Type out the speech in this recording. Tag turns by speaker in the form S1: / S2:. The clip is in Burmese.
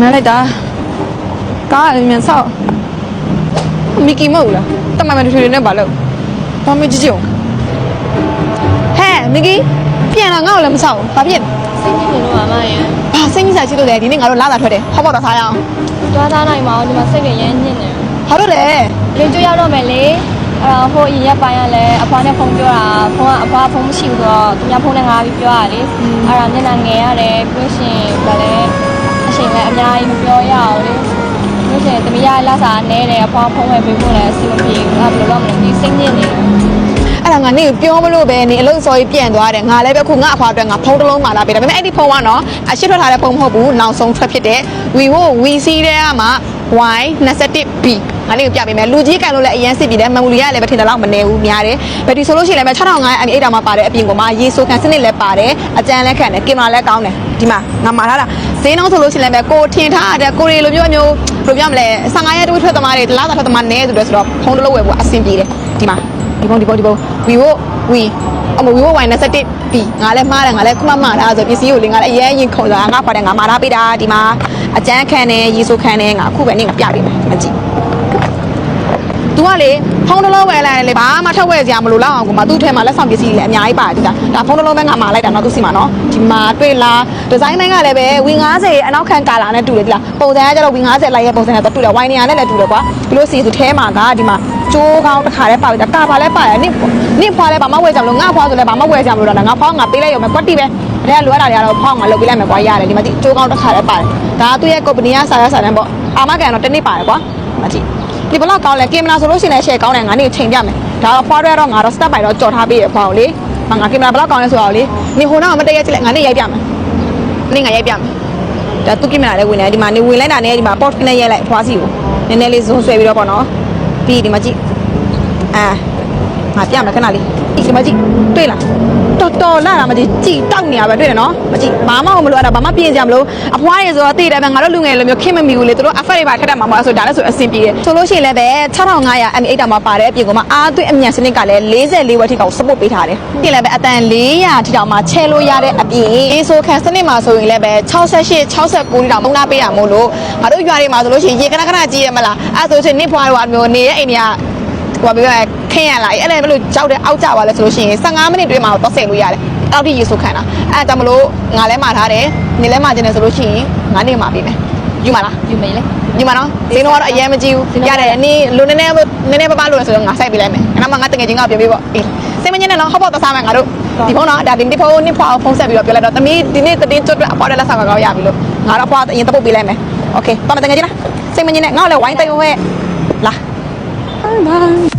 S1: မဲလိုက်တာကားအမြန်ဆောက်မီကီမဟုတ်လားတမန်မတူတူနဲ့ပါလို့ဘာမကြည့်ကြုံဟဲ့မီကီပြန်လာငါ့ကိုလည်းမဆောက်ဘူးဘာဖြစ်
S2: စိတ်ကြည့်နေလို့ပါမရဲ့
S1: ဘာစိတ်ကြီးစားချစ်လို့လဲဒီနေ့ငါတို့လာတာထွက်တယ်ဟောက်ပေါ့တော့စားရအောင်
S2: တွားသားနိုင်မအောင်ဒီမှာစိတ်ကရမ်းညစ်နေ
S1: ဟာတို့လေ
S2: လင်းကျွရောက်တော့မယ်လေအဲ့တော့ဟိုအရင်ရက်ပိုင်းကလည်းအဖွားနဲ့ဖုန်းပြောတာဖုန်းကအဖွားဖုန်းမရှိဘူးဆိုတော့သူများဖုန်းနဲ့ငါပြီးပြောရတယ်အဲ့ဒါမျက်နှာငယ်ရတယ်ပြီးလို့ရှိရင်ဗာလဲအချိန်လည်းအများကြီးမပြောရအောင်လေပြီးလို့ရှိရင်တ မီးရလာစားနဲတယ်အဖွားဖုန်းဝယ်ပေးဖို့လည်းအဆင်မပြေဘူးငါဘယ်လိုလုပ်မလဲဒီစိတ်ညစ်နေတယ်
S1: အဲ့ဒါငါနေကိုပြောမလို့ပဲနေအလုပ်စော်ကြီးပြန်သွားတယ်ငါလည်းပဲခုငါအဖွားအတွက်ငါဖုန်းတစ်လုံးမှလာပေးတယ်ဒါပေမဲ့အဲ့ဒီဖုန်းကနော်အရှိထွက်ထားတဲ့ဖုန်းမဟုတ်ဘူးနောက်ဆုံးထွက်ဖြစ်တဲ့ vivo vc တဲ့ကမှ y21b ငါလေးကိုပြပေးမယ်လူကြီးကန်လို့လည်းအရင်စစ်ပြီးတယ်မမ်မူလီကလည်းပဲထင်တယ်လို့မနေဘူးများတယ်ဘယ်ဒီဆိုလို့ရှိရင်လည်းပဲ6500 mAh တောင်မှပါတယ်အပြင်ကမှရေဆိုခံစနစ်လည်းပါတယ်အကြမ်းလည်းခံတယ်ကင်မရာလည်းကောင်းတယ်ဒီမှာငါမှာထားတာဈေးနှုန်းဆိုလို့ရှိရင်လည်းပဲကိုထင်ထားတဲ့ကိုရီလိုမျိုးမျိုးဘယ်လိုပြောမလဲ15ရက်တိုးထွက်သမားတွေတလားထွက်သမားနဲဆိုတော့ဆိုတော့ဖုန်းတစ်လုံးဝယ်ဖို့အဆင်ပြေတယ်ဒီမှာဒီပုံဒီပုံဒီပုံ vivo v အမ vivo y21 b ငါလည်းမှားတယ်ငါလည်းခုမှမှားတာဆိုပစ္စည်းကိုလေငါလည်းအရင်ရင်ခုံလာငါပါတယ်ငါမှားထားပေးတာဒီမှာ အကြမ်းခံတယ်ရေဆိုခံတယ်ငါအခုပဲနေငါပြပေးမယ်မကြည့် तू ကလေဖုန်းတစ်လုံးဝယ်လိုက်တယ်လေဘာမှထပ်ဝယ်စရာမလိုတော့အောင်ကွာသူ့ထဲမှာလက်ဆောင်ပစ္စည်းတွေလည်းအများကြီးပါတယ်ဒီလားဒါဖုန်းတစ်လုံးပဲငါမှာလိုက်တာနော်သူစီမှာနော်ဒီမှာတွေ့လားဒီဇိုင်းတိုင်းကလည်းပဲ V90 အနောက်ခံကာလာနဲ့တူတယ်ဒီလားပုံစံကကျတော့ V90 လိုက်ရဲ့ပုံစံနဲ့တူတယ်ဝိုင်းနေရနဲ့လည်းတူတယ်ကွာဒီလိုစီသူထဲမှာကဒီမှာ ကျိုးကောင်းတစ်ခါလဲပါပြီဒါကာပါလဲပါရနင့်နင့်ဖွာလဲဘာမှဝယ်ကြမလို့ငါဖွာဆိုလဲဘာမှဝယ်ကြမလို့တော့ငါဖွာငါပေးလိုက်ရုံပဲကွက်တီပဲအဲ့ဒါလိုရတာတွေကတော့ဖွာငါလုပ်ပေးလိုက်မယ်ကွာရတယ်ဒီမှာဒီကျိုးကောင်းတစ်ခါလဲပါတယ်ဒါကသူ့ရဲ့ company ကစာရစာတန်းပေါ့အာမကန်တော့တစ်နှစ်ပါတယ်ကွာမကြည့်ဒီဘလောက်ကောင်းလဲကင်မရာဆိုလို့ရှိရင်လည်းရှယ်ကောင်းတယ်ငါနေချိန်ပြမယ်ဒါတော့ဖွားရတော့ငါတော့ step by တော့ကြော်ထားပေးရဖွားကိုလေငါငါကင်မရာဘလောက်ကောင်းလဲဆိုတော့လေနေဟိုနောက်မတည့်ရကြည့်လိုက်ငါနေရိုက်ပြမယ်နေငါရိုက်ပြမယ်ဒါသူကင်မရာလည်းဝင်တယ်ဒီမှာနေဝင်လိုက်တာနဲ့ဒီမှာ port နဲ့ရိုက်လိုက်ဖွားစီကိုနည်းနည်းလေး zoom ဆွဲပြီးတော့ပေါ့နော် ပြီးဒီမှာကြည့်အာငါပြမယ်ခဏလေးဒီမှာကြည့်တွေ့လား တော်တော်လာတာမကြည့်ကြည့်တောက်နေရပဲတွေ့တယ်နော်မကြည့်ဘာမှမလို့အဲ့ဒါဘာမှပြင်ကြမလို့အဖွားရဆိုတော့သိတယ်ပဲငါတို့လူငယ်လိုမျိုးခင်မမီဘူးလေသူတို့ effort တွေပါထက်တယ်မှာမဟုတ်ဆိုဒါလည်းဆိုအဆင်ပြေတယ်ဆိုလို့ရှိရင်လည်းပဲ6500 mAh တောင်မှပါတဲ့အပြင်ကမှအားသွင်းအမြန်စနစ်ကလည်း44ဝက်ထိတောင် support ပေးထားတယ်ပြင်လည်းပဲအတန်400ထိတောင်မှချဲလို့ရတဲ့အပြင်အေးဆိုခံစနစ်မှာဆိုရင်လည်းပဲ68 69တိတောင်ပုံနာပေးရမို့လို့ငါတို့ရွာတွေမှာဆိုလို့ရှိရင်ရေခဏခဏကြီးရမလားအဲ့ဆိုရှင်နစ်ဖွားတော့မျိုးနေရဲ့အိမ်တွေက ဟိုပြောရခင်းရလာအဲ့လည်းမလို့ကြောက်တဲ့အောက်ကြပါလဲဆိုလို့ရှိရင်15မိနစ်တွင်းမှာတော့ဆယ်လို့ရတယ်တောက်တိရေဆိုခံတာအဲ့ဒါကြောင့်မလို့ငါလဲမှာထားတယ်နေလဲမှာကျင်တယ်ဆိုလို့ရှိရင်ငါနေမှာပေးမယ်ယူမလား
S2: ယူမေးလေ
S1: ယူမနော်ဈေးတော့တော့အရင်မကြည့်ဘူးရတယ်နေလိုနည်းနည်းနည်းနည်းပါးပါလို့လဲဆိုတော့ငါစိုက်ပေးလိုက်မယ်အဲ့တော့ငါတကယ်ချင်းကပြောပေးပေါ့အေးစိတ်မညစ်နဲ့တော့ဟောက်ပေါ့သွားစားမယ်ငါတို့ဒီဖုန်းတော့ဒါဒီဒီဖုန်းနှစ်ဖွာဖုန်းဆက်ပြီးတော့ပြောလိုက်တော့သမီးဒီနေ့တင်းကျွတ်အပေါ်တဲ့လက်ဆောင်ကောင်းရပြီလို့ငါတော့ဖွာအရင်တပုတ်ပေးလိုက်မယ်โอเคတော့မတကယ်ချင်းလားစိတ်မညစ်နဲ့ငါ့ကိုလည်းဝိုင်းတိတ်ဝဲလာ bye bye